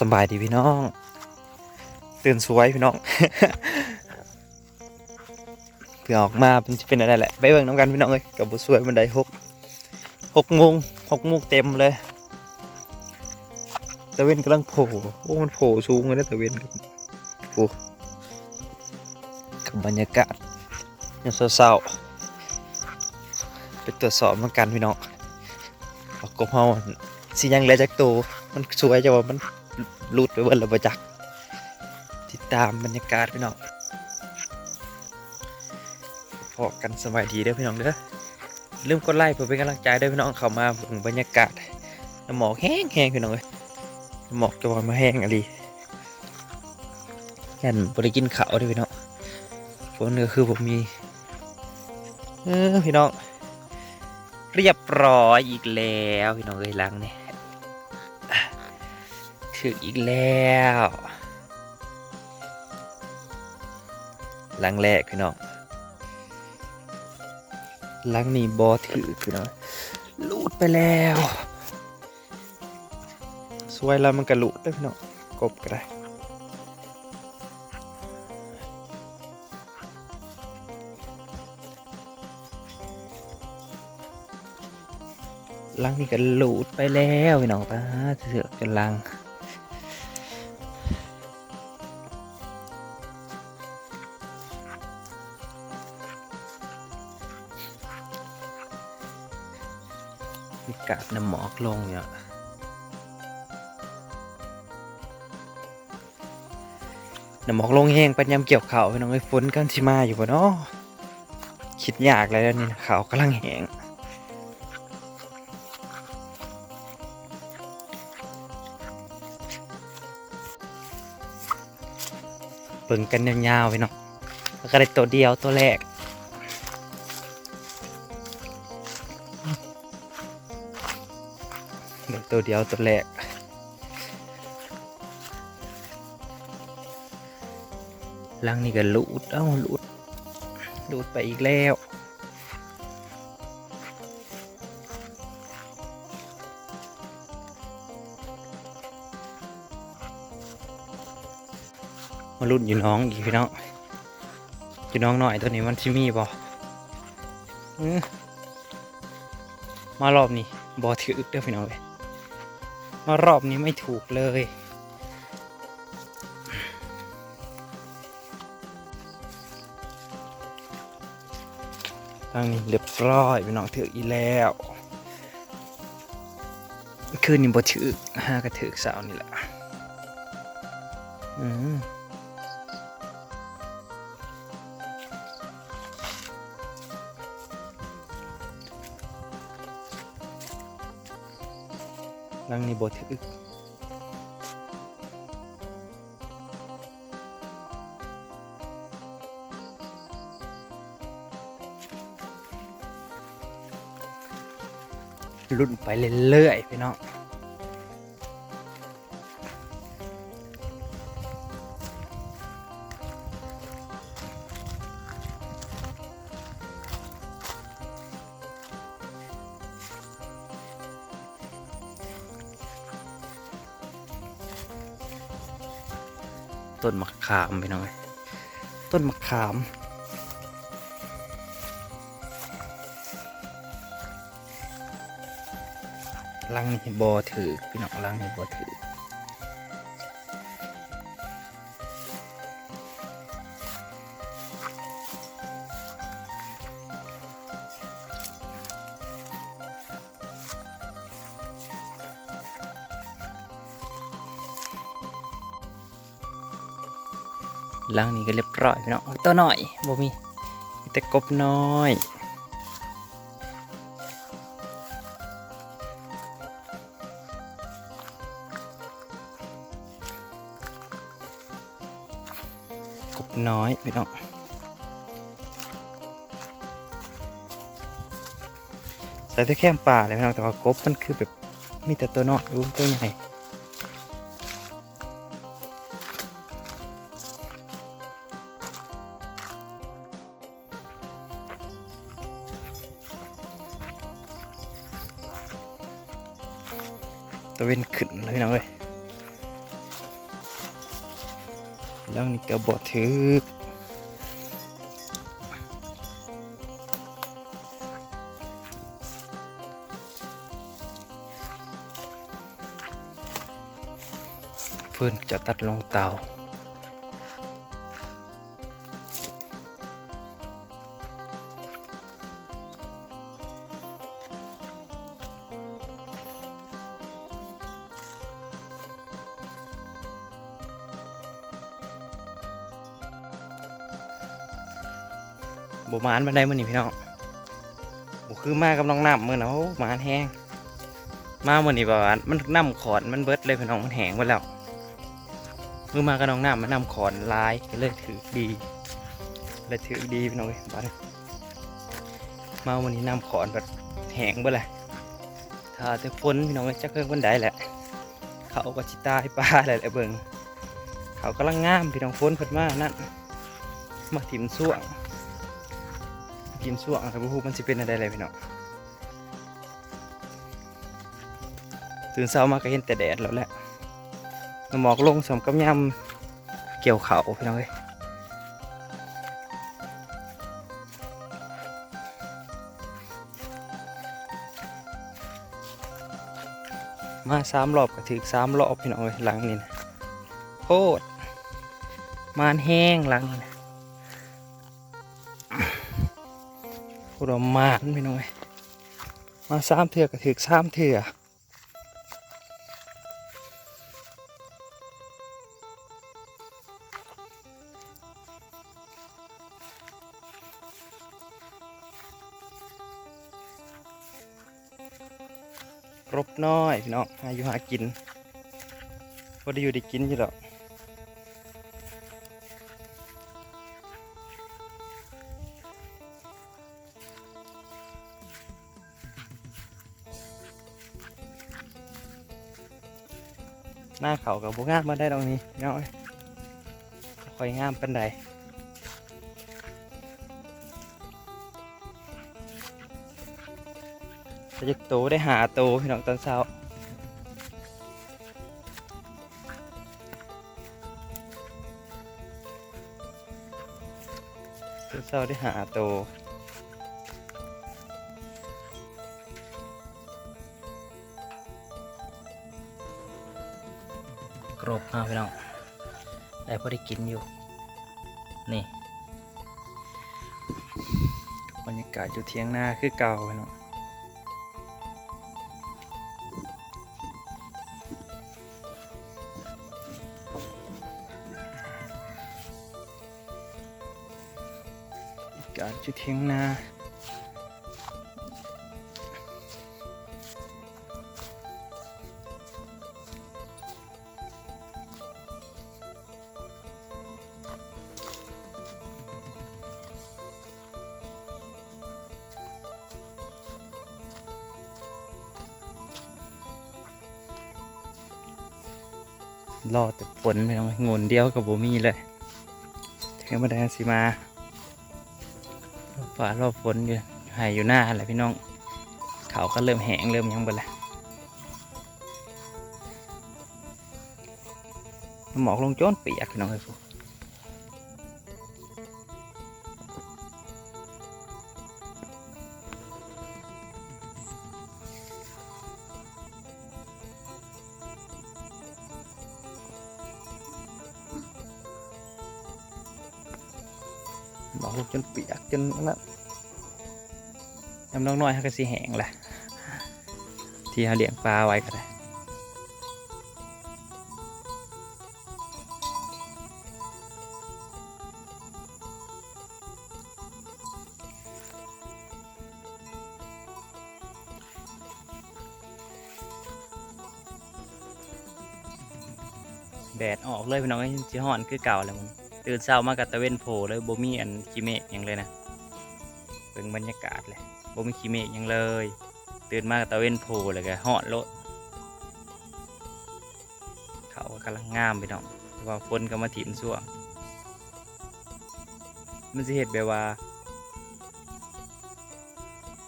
สบายดีพี่น้อง ตื่นสวยพี่น้อง เพื่อออกมาเป็นจะเป็นอะไรแหละไปเบิ่งน้ำกันพี่น้องเลยกับบุสวยบันไดหกหกโมงหกโมงเต็มเลยตะเวนกำลังโผล่โอ้มันโผล่สูงเลยนะตะเวนโอ้กับบรรยากาศยังเศร้าๆไปตรวจสอบน้ำกันพี่น้องว่ากบเฮาสิยังเหลือจากตัวมันสวยจังว่ามัน หลุดไปเบิ่แล้วบ่จักติดตามบรรยากาศพี่น้องพอกันสบายดีเด้อพี่น้องเด้อลืมกดไลค์เพื่อเป็นกำลังใจเด้อพี่น้องเข้ามาเบิ่งบรรยากาศหมอกแห้งแห้งพี่น้องเอ้ยหมอกจะว่ามาแห้งอะไรแค่นบริกินข้าวด้อพี่น้องฝนก็คือผมมีเออพี่น้อง เรียบร้อยอีกแล้วพี่น้องเอ้ยหลังเนี่ย ถึงอีกแล้วหลังแรกพี่น้องหลังนี้บอถือพี่น้องลูดไปแล้วสวยแล้วมันกระลูดได้พี่น้องกบก็ได้หลังนี้ก็ลูดไปแล้วพี่น้องตาเสือกกันลัง มีกาดน้ำหมอกลงเนี่ยน้ำหมอกลงแห้งปัญญามเกี่ยวเขาวพี่น้องไอ้ยฝนกันสิมาอยู่บ่เนาะคิดยากเลยแล้วนี่เขากำลังแห้งเบิ่งกันยาวๆพี่น้องแล้วก็ได้ตัวเดียวตัวแรก เด็กตัวเดียวตัวแรกลังนี่ก็ลูดเอ้าลูดลูดไปอีกแล้วมาลุ้นอยู่น้องอีกพี่น้องอยู่น้องหน่อยตัวนี้มันชิมีบอมารอบนี้บอถืออึกเด้อพี่น้องเลย รอบนี้ไม่ถูกเลย ทางนี้เรียบร้อยพี่น้องถืออีกแล้วคืนนี้บ่ถือห้ากระถือสาวนี่แหละอืม ลังนี้บ่ถือรุ่นไปเรื่อยๆพี่น้อง ต้นมะขามไปหน่อย ต้นมะขาม ลังนี่บอถือพี่น้องลังนี่บอถือ ลังนี้ก็เรียบร้อยพี่น้องตัวหน่อยบ่มีมีแต่กบน้อยกบน้อยพี่น้องใส่แต่แค่ป่าเลยพี่น้องแต่ว่ากบมันคือแบบมีแต่ตัวน้อยรู้ตัวใหญ่ ตะเวนขึ้นเลยพี่น้องเลยแล้วนี่กระบอกถือเพื่อนจะตัดลงเตา บมานบันได้มันนี่พี่น้องบคือมากับน้องน้ำมื่อนะโอ้มานแห้งมามื่อนี่แบบว่ามันน้ำขอนมันเบิดเลยพี่น้องมันแห้งหมดแล้วมือมากับน้องน้ำมันน้ำขอนลายก็เลยถือดีเลยถือดีพี่น้องเอ้ยบ้านมาวันนี้น้ำขอนแบบแห้งเบิดเลยถ้าจะฝนพี่น้องจะเครื่องบันไดแหละ เขาก็ชิตายปลาอะไรแหละเบิ่งเขากำลังงามพี่น้องฝนเพิ่นมานั่นมาถิ่มส่วง กินส่วงครับผู้มันสิเป็นอะไรเลยพี่น้องตื่นเช้ามาก็เห็นแต่แดดแล้วแหละน้ำหมอกลงสมกับยำเกี่ยวเขาพี่น้องเอ้ยมาสามรอบก็ถึงสามรอบพี่น้องเอ้ยหลังนี่นะโคตรมานแห้งหลังนี่นะ พวกเรามาดพี่น้อย มาสามเถื่อก็ถือสามเถื่อรบน้อย พี่น้องหาอยู่หากินพอได้อยู่ได้กินอยู่หรอก หน้าเขากับบุงามมาได้ตรงนี้น้อยคอยงามเป็นใดจะโตได้หาโตพี่น้องตอนเช้าตอนเช้าได้หาโต กรบมาพี่น้องได้พอได้กินอยู่ นี่บรรยากาศอยู่เทียงหน้าคือเก่าพี่น้องบรรยากาศอยู่เทียงนา รอแต่ฝนพี่น้องงนเดียวกับบ่มีเลยถึงมาแด้สิมาฝ่ารอฝนอยู่หายอยู่หน้าแหละพี่น้อง เขาก็เริ่มแห้งเริ่มยังไปแล้วหมอกลงโจนเปียกพี่น้องเลยพวก จนเปียกจนนั้นน้ำน้องน้อยเขาก็สิแห้งแหละที่เขาเลี้ยงปลาไว้ก็ได้แดดออกเลยพี่น้องไอ้จีห่อนคือเก่าแล้วมัน ตื่นเช้ามากับตะเวนโผล่เลยบ่มีอันขี้เมฆยังเลยนะเป็นบรรยากาศเลยบ่มีขี้เมฆยังเลย ตื่นมากับตะเวนโผล่เลยก็หอนโลดเขากำลังงามพี่น้องว่าฝนก็มาถิ่มส่วงมันสิเห็ดแบบว่า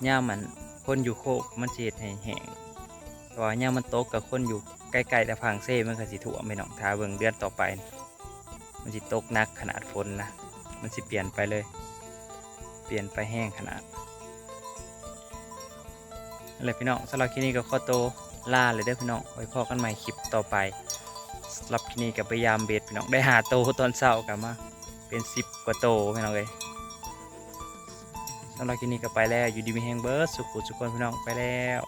ย่ามันคนอยู่โคกมันสิเห็ดให้แห้งแต่ว่าย่ามันโตกับคนอยู่ใกล้ๆแต่พังเซ่มันก็สิถ่วไปหนองทาเบิ่งเดือนต่อไปนี่ มันสิตกหนักขนาดฝนนะ มันสิเปลี่ยนไปเลย เปลี่ยนไปแห้งขนาดนั่นแหละพี่น้องสำหรับคลิปนี้ก็ขอโตวลาเลยเด้อพี่น้องไว้พอกันใหม่คลิปต่อไปสำหรับคลิปนี้ก็พยายามเบ็ดพี่น้องได้หาโตตอนเช้ากลับมาเป็นสิบกว่าโตพี่น้องเลยสำหรับคลิปนี้ก็ไปแล้วอยู่ดีมีแห้งเบิร์ดสุขุสุขคนพี่น้องไปแล้ว